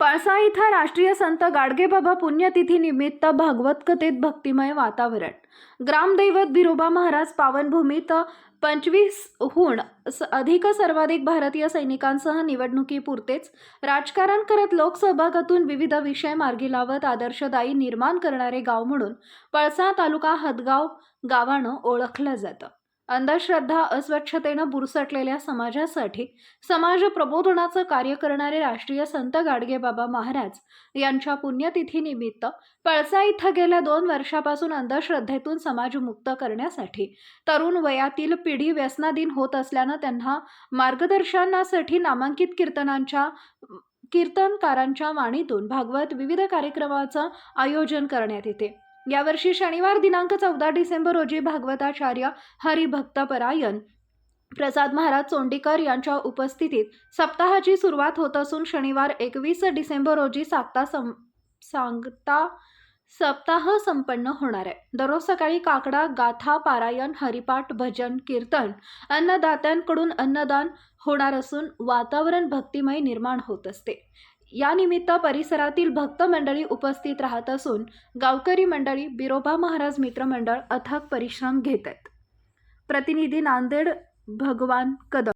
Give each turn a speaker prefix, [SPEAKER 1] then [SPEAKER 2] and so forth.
[SPEAKER 1] पळसा इथं राष्ट्रीय संत गाडगेबाबा पुण्यतिथीनिमित्त भागवत कथेत भक्तिमय वातावरण. ग्रामदैवत बिरोबा महाराज पावनभूमीत पंचवीसहून स- अधिक सर्वाधिक भारतीय सैनिकांसह निवडणुकीपुरतेच राजकारण करत लोकसहभागातून विविध विषय मार्गी लावत आदर्शदायी निर्माण करणारे गाव म्हणून पळसा तालुका हदगाव गावानं ओळखलं जातं. अंधश्रद्धा अस्वच्छतेनं बुरसटलेल्या समाजासाठी समाज प्रबोधनाचं कार्य करणारे राष्ट्रीय संत गाडगेबाबा महाराज यांच्या पुण्यतिथीनिमित्त पळसा इथं गेल्या दोन वर्षापासून अंधश्रद्धेतून समाज मुक्त करण्यासाठी तरुण वयातील पिढी व्यसनाधीन होत असल्यानं त्यांना मार्गदर्शनासाठी नामांकित कीर्तनांच्या कीर्तनकारांच्या वाणीतून भागवत विविध कार्यक्रमाचं आयोजन करण्यात येते. यावर्षी शनिवार दिनांक चौदा डिसेंबर रोजी भागवताचार्य हरिभक्तपरायण प्रसाद महाराज चोंडीकर यांच्या उपस्थितीत सप्ताहाची सुरुवात होत असून शनिवार एकवीस डिसेंबर रोजी साप्ता सं सांगता सप्ताह संपन्न होणार आहे. दररोज सकाळी काकडा गाथा पारायण हरिपाठ भजन कीर्तन अन्नदात्यांकडून अन्नदान होणार असून वातावरण भक्तिमय निर्माण होत असते. यानिमित्त परिसरातील भक्त मंडळी उपस्थित राहत असून गावकरी मंडळी बिरोबा महाराज मित्रमंडळ अथक परिश्रम घेत आहेत. प्रतिनिधी नांदेड भगवान कदम